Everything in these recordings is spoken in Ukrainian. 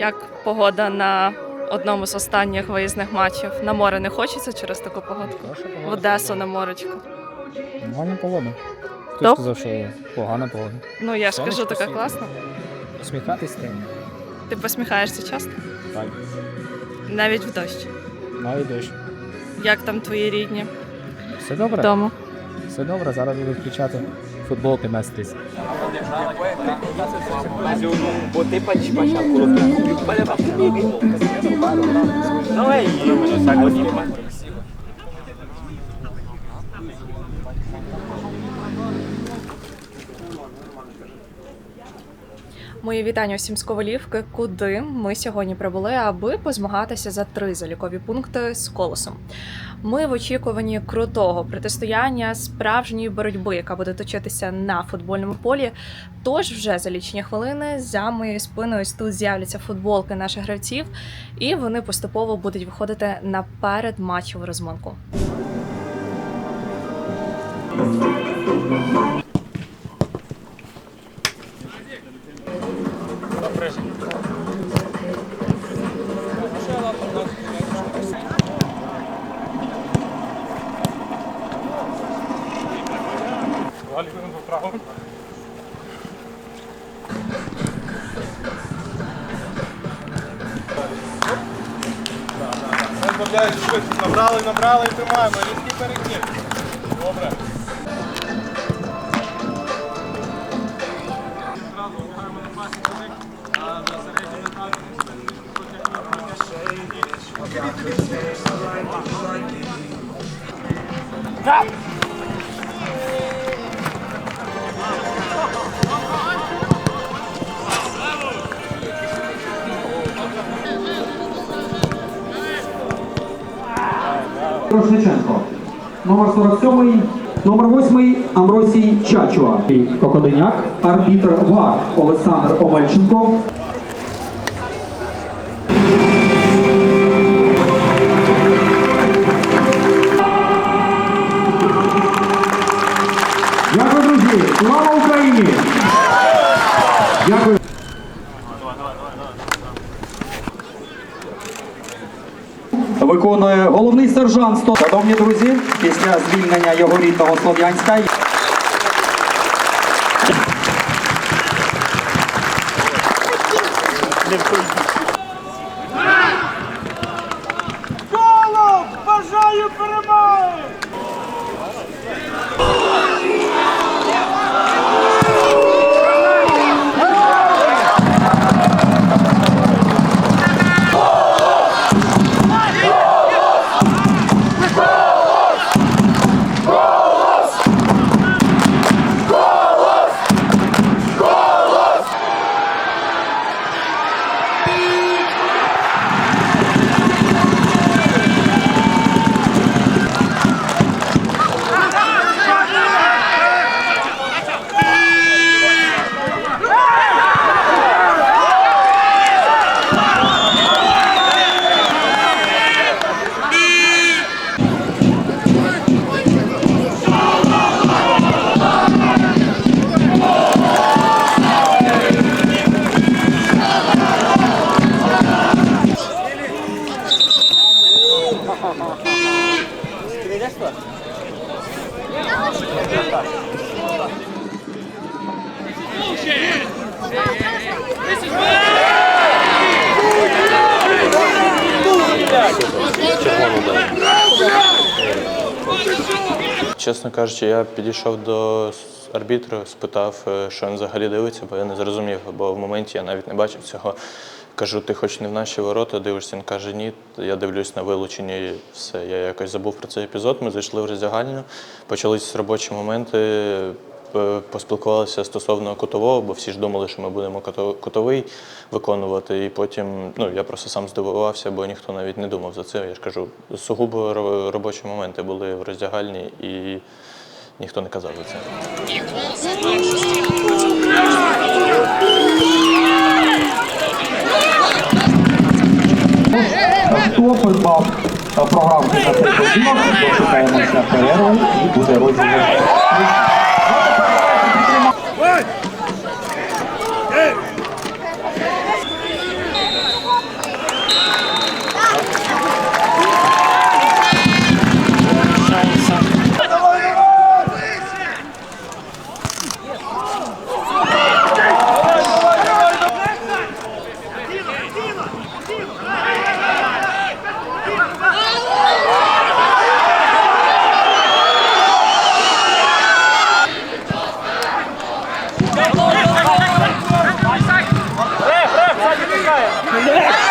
Як погода на одному з останніх виїзних матчів? На море не хочеться через таку погодку? В Одесу на моречку. Нормальна погода. Хто Топ? сказав, що погана погода? Ну я ж кажу, така класна. Посміхатись треба. Ти посміхаєшся часто? Так. Навіть в дощ. Навіть дощ. Як там твої рідні Все добре. вдома? Все добре, зараз буду включати футболки местись. Mas eu não botei pra despachar, coloquei comigo pra levar comigo, irmão. Não é isso, mas eu saco de Мої вітання всім з Ковалівки, куди ми сьогодні прибули, аби позмагатися за три залікові пункти з колосом. Ми в очікуванні крутого протистояння справжньої боротьби, яка буде точитися на футбольному полі. Тож вже за лічені хвилини за моєю спиною ось тут з'являться футболки наших гравців, і вони поступово будуть виходити на передматчеву розминку. Розбавляють швидко. Набрали, набрали і тримаємо. Різкий перехід. Добре. Рушниченко. Номер 47, номер 8 Амросій Чачуа. Кокоденяк, арбітр ВАР Олександр Омельченко. Головний сержант. сто- Шановні друзі, після звільнення його рідного Слов'янська. Чесно кажучи, я підійшов до арбітру, спитав, е, що він взагалі дивиться, бо я не зрозумів, бо в моменті я навіть не бачив цього. Кажу, ти хоч не в наші ворота дивишся? Він каже, ні. Я дивлюсь на вилучення і все. Я якось забув про цей епізод. Ми зайшли в роздягальню, почалися робочі моменти. Е, поспілкувалися стосовно кутового, бо всі ж думали, що ми будемо кутовий виконувати. І потім ну, я просто сам здивувався, бо ніхто навіть не думав за це. Я ж кажу, сугубо робочі моменти були в роздягальні і ніхто не казав за це. Е, програмку на цей дочекаємося перерви і буде розіграш. Ми провели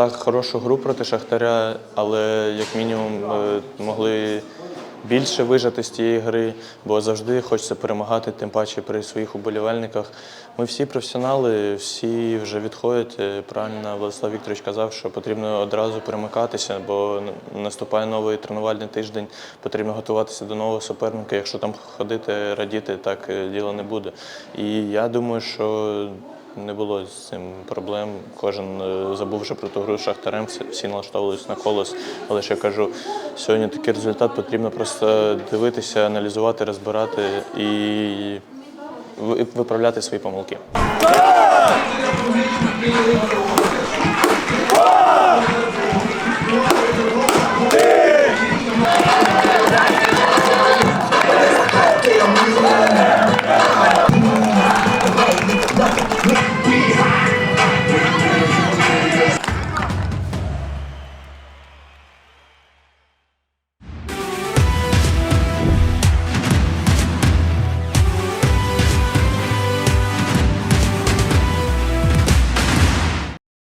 так хорошу гру проти Шахтаря, але як мінімум е, могли більше вижати з тієї гри, бо завжди хочеться перемагати, тим паче при своїх уболівальниках. Ми всі професіонали, всі вже відходять. Е, Правильно Владислав Вікторович казав, що потрібно одразу перемикатися, бо наступає новий тренувальний тиждень, потрібно готуватися до нового суперника. Якщо там ходити, радіти, так е, діло не буде. І я думаю, що не було з цим проблем. Кожен е, забувши про ту гру з шахтарем, всі- налаштовувалися на колос. Але я кажу, сьогодні такий результат потрібно просто дивитися, аналізувати, розбирати і виправляти свої помилки.